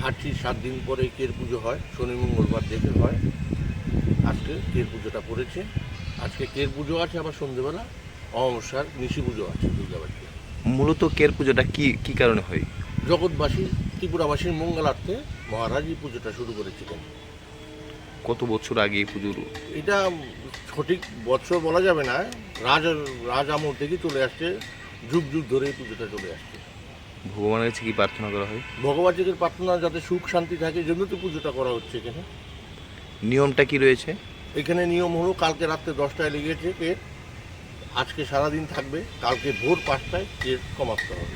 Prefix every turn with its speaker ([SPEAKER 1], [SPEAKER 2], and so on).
[SPEAKER 1] খাটছির সাত দিন পরে কের পুজো হয় শনি মঙ্গলবার দেখে হয়। আজকে কের পুজোটা পড়েছে। আজকে কের পুজো আছে আবার সন্ধ্যেবেলা অমাবস্যার নিশি পুজো আছে দুর্গাবাড়িতে।
[SPEAKER 2] মূলত কের পুজোটা কি কি কারণে হয়?
[SPEAKER 1] জগৎবাসী ত্রিপুরাবাসীর মঙ্গলার্থে মহারাজ এই পুজোটা শুরু করেছিলেন।
[SPEAKER 2] কত বছর আগে এই পুজোর?
[SPEAKER 1] এটা সঠিক বছর বলা যাবে না। রাজ রাজ আমল থেকে চলে আসছে যুগ যুগ ধরে এই পুজোটা চলে আসছে।
[SPEAKER 2] ভগবানের কাছে কি প্রার্থনা করা হয়?
[SPEAKER 1] ভগবান ভগবানের প্রার্থনা যাতে সুখ শান্তি থাকে জন্য তো পুজোটা করা হচ্ছে এখানে।
[SPEAKER 2] নিয়মটা কি রয়েছে?
[SPEAKER 1] এখানে নিয়ম হলো কালকে রাত্রে দশটায় লেগেছে কে আজকে সারাদিন থাকবে কালকে ভোর পাঁচটায় কে সমাপ্ত হবে।